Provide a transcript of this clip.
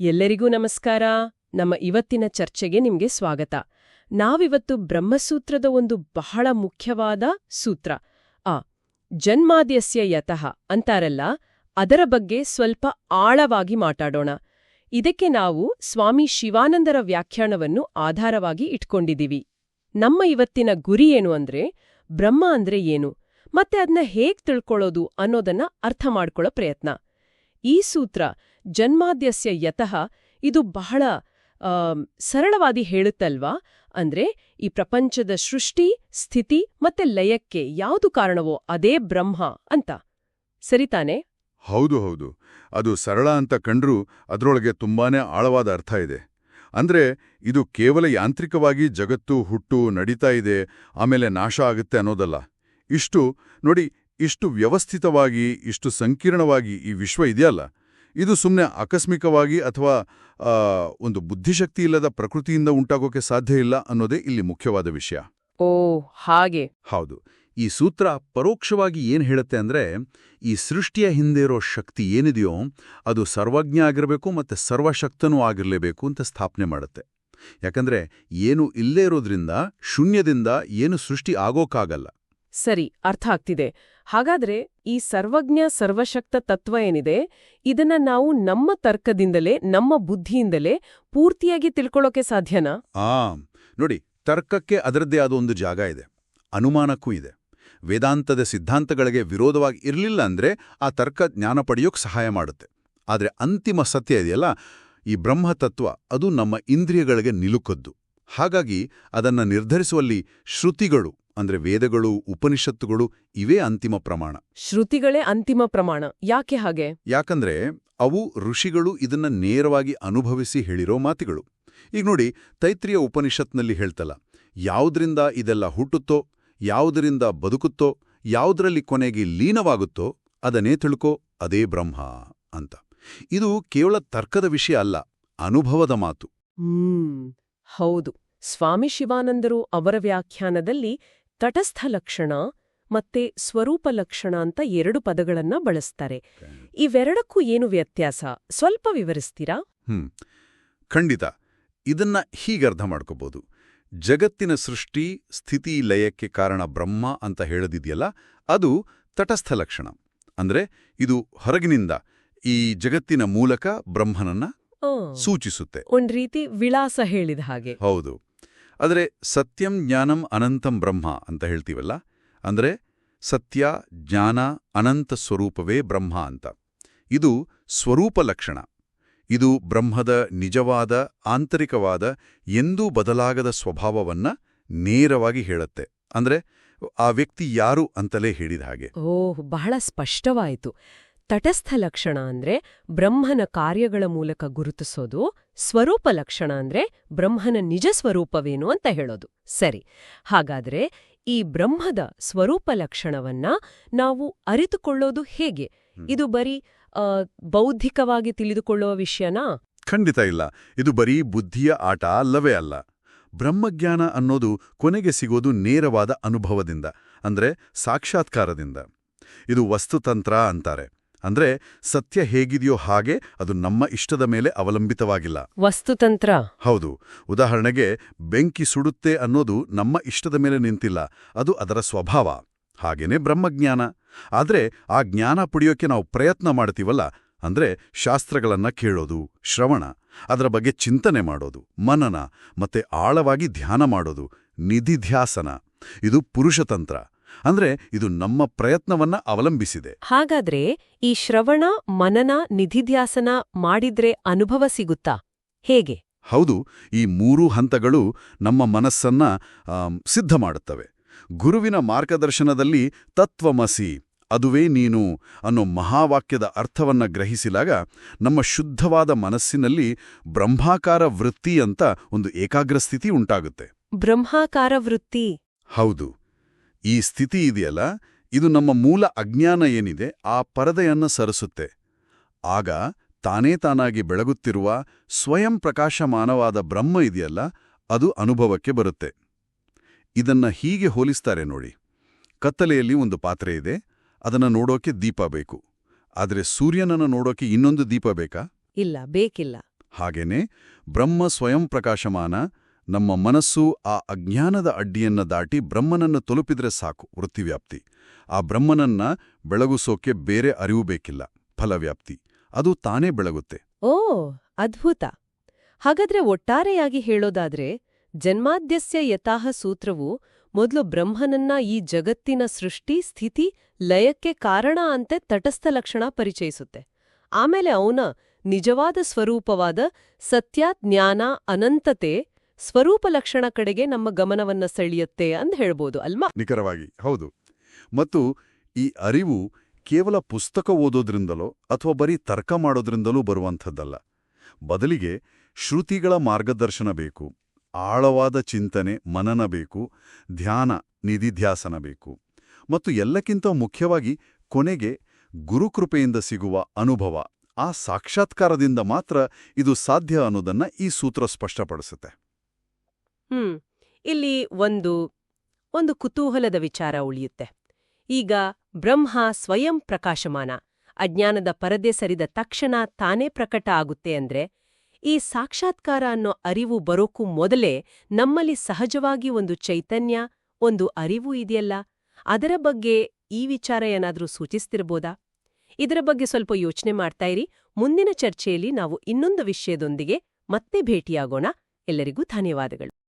ಎಲ್ಲರಿಗೂ ನಮಸ್ಕಾರ. ನಮ್ಮ ಇವತ್ತಿನ ಚರ್ಚೆಗೆ ನಿಮ್ಗೆ ಸ್ವಾಗತ. ನಾವಿವತ್ತು ಬ್ರಹ್ಮಸೂತ್ರದ ಒಂದು ಬಹಳ ಮುಖ್ಯವಾದ ಸೂತ್ರ. ಆ, ಜನ್ಮಾದ್ಯಸ್ಯ ಯತಃ ಅಂತಾರಲ್ಲ, ಅದರ ಬಗ್ಗೆ ಸ್ವಲ್ಪ ಆಳವಾಗಿ ಮಾತಾಡೋಣ. ಇದಕ್ಕೆ ನಾವು ಸ್ವಾಮಿ ಶಿವಾನಂದರ ವ್ಯಾಖ್ಯಾನವನ್ನು ಆಧಾರವಾಗಿ ಇಟ್ಕೊಂಡಿದೀವಿ ನಮ್ಮ ಇವತ್ತಿನ ಗುರಿ ಏನು ಅಂದ್ರೆ, ಬ್ರಹ್ಮ ಅಂದ್ರೆ ಏನು, ಮತ್ತೆ ಅದನ್ನ ಹೇಗ್ ತಿಳ್ಕೊಳ್ಳೋದು ಅನ್ನೋದನ್ನ ಅರ್ಥ ಮಾಡ್ಕೊಳ್ಳೋ ಪ್ರಯತ್ನ. ಈ ಸೂತ್ರ ಜನ್ಮಾದ್ಯಸ್ಯ ಯತಃ ಇದು ಬಹಳ ಸರಳವಾಗಿ ಹೇಳುತ್ತಲ್ವಾ? ಅಂದ್ರೆ ಈ ಪ್ರಪಂಚದ ಸೃಷ್ಟಿ, ಸ್ಥಿತಿ ಮತ್ತೆ ಲಯಕ್ಕೆ ಯಾವುದು ಕಾರಣವೋ ಅದೇ ಬ್ರಹ್ಮ ಅಂತ. ಸರಿತಾನೆ ಹೌದು ಹೌದು. ಅದು ಸರಳ ಅಂತ ಕಂಡ್ರೂ ಅದರೊಳಗೆ ತುಂಬಾನೇ ಆಳವಾದ ಅರ್ಥ ಇದೆ. ಅಂದ್ರೆ ಇದು ಕೇವಲ ಯಾಂತ್ರಿಕವಾಗಿ ಜಗತ್ತು, ಹುಟ್ಟು ನಡೀತಾ ಇದೆ, ಆಮೇಲೆ ನಾಶ ಆಗುತ್ತೆ ಅನ್ನೋದಲ್ಲ. ಇಷ್ಟು, ನೋಡಿ, ಇಷ್ಟು ವ್ಯವಸ್ಥಿತವಾಗಿ, ಇಷ್ಟು ಸಂಕೀರ್ಣವಾಗಿ ಈ ವಿಶ್ವ ಇದೆಯಲ್ಲ? ಇದು ಸುಮ್ಮನೆ ಆಕಸ್ಮಿಕವಾಗಿ ಅಥವಾ ಒಂದು ಬುದ್ಧಿಶಕ್ತಿ ಇಲ್ಲದ ಪ್ರಕೃತಿಯಿಂದ ಉಂಟಾಗೋಕೆ ಸಾಧ್ಯ ಇಲ್ಲ ಅನ್ನೋದೇ ಇಲ್ಲಿ ಮುಖ್ಯವಾದ ವಿಷಯ. ಓ ಹಾಗೆ. ಹೌದು. ಈ ಸೂತ್ರ ಪರೋಕ್ಷವಾಗಿ ಏನು ಹೇಳುತ್ತೆ ಅಂದ್ರೆ ಈ ಸೃಷ್ಟಿಯ ಹಿಂದೆ ಇರೋ ಶಕ್ತಿ ಏನಿದೆಯೋ ಅದು ಸರ್ವಜ್ಞ ಆಗಿರಬೇಕು ಮತ್ತೆ ಸರ್ವಶಕ್ತನೂ ಆಗಿರಲೇಬೇಕು ಅಂತ ಸ್ಥಾಪನೆ ಮಾಡುತ್ತೆ. ಯಾಕಂದ್ರೆ ಏನು ಇಲ್ಲೇ ಇರೋದ್ರಿಂದ ಶೂನ್ಯದಿಂದ ಏನು ಸೃಷ್ಟಿ ಆಗೋಕ್ಕಾಗಲ್ಲ ಸರಿ ಅರ್ಥ ಆಗ್ತಿದೆ. ಹಾಗಾದ್ರೆ ಈ ಸರ್ವಜ್ಞ, ಸರ್ವಶಕ್ತ ತತ್ವ ಏನಿದೆ? ಇದನ್ನ ನಾವು ನಮ್ಮ ತರ್ಕದಿಂದಲೇ, ನಮ್ಮ ಬುದ್ಧಿಯಿಂದಲೇ ಪೂರ್ತಿಯಾಗಿ ತಿಳ್ಕೊಳ್ಳೋಕೆ ಸಾಧ್ಯನಾ? ಆ ನೋಡಿ, ತರ್ಕಕ್ಕೆ ಅದರದ್ದೇ ಆದ ಒಂದು ಜಾಗ ಇದೆ. ಅನುಮಾನಕ್ಕೂ ಇದೆ. ವೇದಾಂತದ ಸಿದ್ಧಾಂತಗಳಿಗೆ ವಿರೋಧವಾಗಿ ಇರಲಿಲ್ಲ ಅಂದ್ರೆ ಆ ತರ್ಕ ಜ್ಞಾನ ಪಡೆಯೋಕ್ಕೆ ಸಹಾಯ ಮಾಡುತ್ತೆ. ಆದರೆ ಅಂತಿಮ ಸತ್ಯ ಇದೆಯಲ್ಲ, ಈ ಬ್ರಹ್ಮತತ್ವ ಅದು ನಮ್ಮ ಇಂದ್ರಿಯಗಳಿಗೆ ನಿಲುಕದ್ದು. ಹಾಗಾಗಿ ಅದನ್ನ ನಿರ್ಧರಿಸುವಲ್ಲಿ ಶ್ರುತಿಗಳು ಅಂದ್ರೆ ವೇದಗಳು ಉಪನಿಷತ್ತುಗಳು ಇವೇ ಅಂತಿಮ ಪ್ರಮಾಣ. ಶ್ರುತಿಗಳೇ ಅಂತಿಮ ಪ್ರಮಾಣ. ಯಾಕೆ ಹಾಗೆ? ಯಾಕಂದ್ರೆ ಅವು ಋಷಿಗಳು ಇದನ್ನ ನೇರವಾಗಿ ಅನುಭವಿಸಿ ಹೇಳಿರೋ ಮಾತುಗಳು. ಈಗ ನೋಡಿ ತೈತ್ರಿಯ ಉಪನಿಷತ್ನಲ್ಲಿ ಹೇಳ್ತಲ್ಲ ಯಾವುದರಿಂದ ಇದೆಲ್ಲ ಹುಟ್ಟುತ್ತೋ ಯಾವುದರಿಂದ ಬದುಕುತ್ತೋ ಯಾವುದರಲ್ಲಿ ಕೊನೆಗೆ ಲೀನವಾಗುತ್ತೋ ಅದನ್ನೇ ತಿಳ್ಕೋ ಅದೇ ಬ್ರಹ್ಮ ಅಂತ. ಇದು ಕೇವಲ ತರ್ಕದ ವಿಷಯ ಅಲ್ಲ ಅನುಭವದ ಮಾತು. ಹ್ಮ್ ಹೌದು. ಸ್ವಾಮಿ ಶಿವಾನಂದರು ಅವರ ವ್ಯಾಖ್ಯಾನದಲ್ಲಿ ತಟಸ್ಥ ಲಕ್ಷಣ ಮತ್ತೆ ಸ್ವರೂಪ ಲಕ್ಷಣ ಅಂತ ಎರಡು ಪದಗಳನ್ನ ಬಳಸ್ತಾರೆ. ಇವೆರಡಕ್ಕೂ ಏನು ವ್ಯತ್ಯಾಸ? ಸ್ವಲ್ಪ ವಿವರಿಸ್ತೀರಾ? ಹ್ಮ್. ಖಂಡಿತ. ಇದನ್ನ ಹೀಗರ್ಥ ಮಾಡ್ಕೋಬಹುದು ಜಗತ್ತಿನ ಸೃಷ್ಟಿ ಸ್ಥಿತಿ ಲಯಕ್ಕೆ ಕಾರಣ ಬ್ರಹ್ಮ ಅಂತ ಹೇಳದಿದೆಯಲ್ಲ ಅದು ತಟಸ್ಥ ಲಕ್ಷಣ. ಅಂದ್ರೆ ಇದು ಹೊರಗಿನಿಂದ ಈ ಜಗತ್ತಿನ ಮೂಲಕ ಬ್ರಹ್ಮನನ್ನ ಸೂಚಿಸುತ್ತೆ. ಒಂದ್ ರೀತಿ ವಿಳಾಸ ಹೇಳಿದ ಹಾಗೆ. ಹೌದು. ಆದರೆ ಸತ್ಯಂ ಜ್ಞಾನಂ ಅನಂತಂ ಬ್ರಹ್ಮ ಅಂತ ಹೇಳ್ತೀವಲ್ಲ? ಅಂದ್ರೆ ಸತ್ಯ, ಜ್ಞಾನ, ಅನಂತ ಸ್ವರೂಪವೇ ಬ್ರಹ್ಮ ಅಂತ. ಇದು ಸ್ವರೂಪ ಲಕ್ಷಣ. ಇದು ಬ್ರಹ್ಮದ ನಿಜವಾದ, ಆಂತರಿಕವಾದ, ಎಂದೂ ಬದಲಾಗದ ಸ್ವಭಾವವನ್ನ ನೇರವಾಗಿ ಹೇಳುತ್ತೆ. ಅಂದ್ರೆ ಆ ವ್ಯಕ್ತಿ ಯಾರು ಅಂತಲೇ ಹೇಳಿದ ಹಾಗೆ. ಓಹ್, ಬಹಳ ಸ್ಪಷ್ಟವಾಯಿತು. ತಟಸ್ಥ ಲಕ್ಷಣ ಅಂದ್ರೆ ಬ್ರಹ್ಮನ ಕಾರ್ಯಗಳ ಮೂಲಕ ಗುರುತಿಸೋದು ಸ್ವರೂಪ ಲಕ್ಷಣ ಅಂದ್ರೆ ಬ್ರಹ್ಮನ ನಿಜ ಸ್ವರೂಪವೇನು ಅಂತ ಹೇಳೋದು. ಸರಿ ಹಾಗಾದ್ರೆ ಈ ಬ್ರಹ್ಮದ ಸ್ವರೂಪ ಲಕ್ಷಣವನ್ನ ನಾವು ಅರಿತುಕೊಳ್ಳೋದು ಹೇಗೆ? ಇದು ಬರೀ ಬೌದ್ಧಿಕವಾಗಿ ತಿಳಿದುಕೊಳ್ಳುವ ವಿಷಯನಾ? ಖಂಡಿತ ಇಲ್ಲ. ಇದು ಬರೀ ಬುದ್ಧಿಯ ಆಟ ಅಲ್ಲವೇ ಅಲ್ಲ. ಬ್ರಹ್ಮಜ್ಞಾನ ಅನ್ನೋದು ಕೊನೆಗೆ ಸಿಗೋದು ನೇರವಾದ ಅನುಭವದಿಂದ ಅಂದ್ರೆ ಸಾಕ್ಷಾತ್ಕಾರದಿಂದ. ಇದು ವಸ್ತುತಂತ್ರ ಅಂತಾರೆ. ಅಂದ್ರೆ ಸತ್ಯ ಹೇಗಿದೆಯೋ ಹಾಗೆ ಅದು ನಮ್ಮ ಇಷ್ಟದ ಮೇಲೆ ಅವಲಂಬಿತವಾಗಿಲ್ಲ. ವಸ್ತುತಂತ್ರ. ಹೌದು. ಉದಾಹರಣೆಗೆ ಬೆಂಕಿ ಸುಡುತ್ತೆ ಅನ್ನೋದು ನಮ್ಮ ಇಷ್ಟದ ಮೇಲೆ ನಿಂತಿಲ್ಲ ಅದು ಅದರ ಸ್ವಭಾವ. ಹಾಗೇನೇ ಬ್ರಹ್ಮಜ್ಞಾನ. ಆದ್ರೆ ಆ ಜ್ಞಾನ ಪಡೆಯೋಕೆ ನಾವು ಪ್ರಯತ್ನ ಮಾಡ್ತೀವಲ್ಲ ಅಂದ್ರೆ ಶಾಸ್ತ್ರಗಳನ್ನ ಕೇಳೋದು ಶ್ರವಣ ಅದರ ಬಗ್ಗೆ ಚಿಂತನೆ ಮಾಡೋದು ಮನನ ಮತ್ತೆ ಆಳವಾಗಿ ಧ್ಯಾನ ಮಾಡೋದು ನಿಧಿಧ್ಯಾಸನ. ಇದು ಪುರುಷತಂತ್ರ. ಅಂದ್ರೆ ಇದು ನಮ್ಮ ಪ್ರಯತ್ನವನ್ನ ಅವಲಂಬಿಸಿದೆ. ಹಾಗಾದ್ರೆ ಈ ಶ್ರವಣ ಮನನ ನಿಧಿಧ್ಯಾಸನ ಮಾಡಿದ್ರೆ ಅನುಭವ ಸಿಗುತ್ತಾ? ಹೇಗೆ? ಹೌದು ಈ ಮೂರೂ ಹಂತಗಳು ನಮ್ಮ ಮನಸ್ಸನ್ನ ಸಿದ್ಧ ಮಾಡುತ್ತವೆ. ಗುರುವಿನ ಮಾರ್ಗದರ್ಶನದಲ್ಲಿ ತತ್ವಮಸಿ ಅದುವೇ ನೀನು ಅನ್ನೋ ಮಹಾವಾಕ್ಯದ ಅರ್ಥವನ್ನ ಗ್ರಹಿಸಿದಾಗ ನಮ್ಮ ಶುದ್ಧವಾದ ಮನಸ್ಸಿನಲ್ಲಿ ಬ್ರಹ್ಮಾಕಾರ ವೃತ್ತಿ ಅಂತ ಒಂದು ಏಕಾಗ್ರಸ್ಥಿತಿ ಉಂಟಾಗುತ್ತೆ. ಬ್ರಹ್ಮಾಕಾರ ವೃತ್ತಿ? ಹೌದು. ಈ ಸ್ಥಿತಿ ಇದೆಯಲ್ಲ? ಇದು ನಮ್ಮ ಮೂಲ ಅಜ್ಞಾನ ಏನಿದೆ ಆ ಪರದೆಯನ್ನು ಸರಿಸುತ್ತೆ. ಆಗ ತಾನೇ ತಾನಾಗಿ ಬೆಳಗುತ್ತಿರುವ ಸ್ವಯಂ ಪ್ರಕಾಶಮಾನವಾದ ಬ್ರಹ್ಮ ಇದೆಯಲ್ಲ ಅದು ಅನುಭವಕ್ಕೆ ಬರುತ್ತೆ. ಇದನ್ನ ಹೀಗೆ ಹೋಲಿಸ್ತಾರೆ ನೋಡಿ. ಕತ್ತಲೆಯಲ್ಲಿ ಒಂದು ಪಾತ್ರೆ ಇದೆ ಅದನ್ನ ನೋಡೋಕೆ ದೀಪ ಬೇಕು. ಆದರೆ ಸೂರ್ಯನನ್ನು ನೋಡೋಕೆ ಇನ್ನೊಂದು ದೀಪ ಬೇಕಾ? ಇಲ್ಲ ಬೇಕಿಲ್ಲ. ಹಾಗೇನೆ ಬ್ರಹ್ಮ ಸ್ವಯಂ ಪ್ರಕಾಶಮಾನ ನಮ್ಮ ಮನಸ್ಸು ಆ ಅಜ್ಞಾನದ ಅಡ್ಡಿಯನ್ನ ದಾಟಿ ಬ್ರಹ್ಮನನ್ನು ತಲುಪಿದರೆ ಸಾಕು ವೃತ್ತಿವ್ಯಾಪ್ತಿ. ಆ ಬ್ರಹ್ಮನನ್ನ ಬೆಳಗುಸೋಕೆ ಬೇರೆ ಅರಿವು ಬೇಕಿಲ್ಲ, ಫಲವ್ಯಾಪ್ತಿ. ಅದು ತಾನೇ ಬೆಳಗುತ್ತೆ. ಓ, ಅದ್ಭುತ. ಹಾಗಾದ್ರೆ ಒಟ್ಟಾರೆಯಾಗಿ ಹೇಳೋದಾದ್ರೆ, ಜನ್ಮಾದ್ಯಸ್ಯ ಯಥಾಹ ಸೂತ್ರವು ಮೊದಲು ಬ್ರಹ್ಮನನ್ನ ಈ ಜಗತ್ತಿನ ಸೃಷ್ಟಿ, ಸ್ಥಿತಿ, ಲಯಕ್ಕೆ ಕಾರಣ ಅಂತೆ ತಟಸ್ಥ ಲಕ್ಷಣ ಪರಿಚಯಿಸುತ್ತೆ. ಆಮೇಲೆ ಅವನ ನಿಜವಾದ ಸ್ವರೂಪವಾದ ಸತ್ಯ, ಜ್ಞಾನ, ಅನಂತತೆ ಸ್ವರೂಪ ಲಕ್ಷಣ ಕಡೆಗೆ ನಮ್ಮ ಗಮನವನ್ನ ಸೆಳೆಯುತ್ತೆ ಅಂತ ಹೇಳ್ಬೋದು ಅಲ್ವಾ? ನಿಖರವಾಗಿ, ಹೌದು. ಮತ್ತು ಈ ಅರಿವು ಕೇವಲ ಪುಸ್ತಕ ಓದೋದ್ರಿಂದಲೋ ಅಥವಾ ಬರೀ ತರ್ಕ ಮಾಡೋದ್ರಿಂದಲೂ ಬರುವಂಥದ್ದಲ್ಲ. ಬದಲಿಗೆ ಶ್ರುತಿಗಳ ಮಾರ್ಗದರ್ಶನ ಬೇಕು, ಆಳವಾದ ಚಿಂತನೆ, ಮನನ ಬೇಕು, ಧ್ಯಾನ, ನಿಧಿಧ್ಯಾಸನ ಬೇಕು. ಮತ್ತು ಎಲ್ಲಕ್ಕಿಂತ ಮುಖ್ಯವಾಗಿ ಕೊನೆಗೆ ಗುರುಕೃಪೆಯಿಂದ ಸಿಗುವ ಅನುಭವ, ಆ ಸಾಕ್ಷಾತ್ಕಾರದಿಂದ ಮಾತ್ರ ಇದು ಸಾಧ್ಯ ಅನ್ನೋದನ್ನ ಈ ಸೂತ್ರ ಸ್ಪಷ್ಟಪಡಿಸುತ್ತೆ. ಹ್ಮ್, ಇಲ್ಲಿ ಒಂದು ಒಂದು ಕುತೂಹಲದ ವಿಚಾರ ಉಳಿಯುತ್ತೆ. ಈಗ ಬ್ರಹ್ಮ ಸ್ವಯಂ ಪ್ರಕಾಶಮಾನ, ಅಜ್ಞಾನದ ಪರದೆ ಸರಿದ ತಕ್ಷಣ ತಾನೇ ಪ್ರಕಟ ಆಗುತ್ತೆ ಅಂದ್ರೆ, ಈ ಸಾಕ್ಷಾತ್ಕಾರ ಅನ್ನೋ ಅರಿವು ಬರೋಕ್ಕೂ ಮೊದಲೇ ನಮ್ಮಲ್ಲಿ ಸಹಜವಾಗಿ ಒಂದು ಚೈತನ್ಯ, ಒಂದು ಅರಿವು ಇದೆಯಲ್ಲ, ಅದರ ಬಗ್ಗೆ ಈ ವಿಚಾರ ಏನಾದ್ರೂ ಸೂಚಿಸ್ತಿರ್ಬೋದಾ? ಇದರ ಬಗ್ಗೆ ಸ್ವಲ್ಪ ಯೋಚನೆ ಮಾಡ್ತಾ ಇರಿ, ಮುಂದಿನ ಚರ್ಚೆಯಲ್ಲಿ ನಾವು ಇನ್ನೊಂದು ವಿಷಯದೊಂದಿಗೆ ಮತ್ತೆ ಭೇಟಿಯಾಗೋಣ. ಎಲ್ಲರಿಗೂ ಧನ್ಯವಾದಗಳು.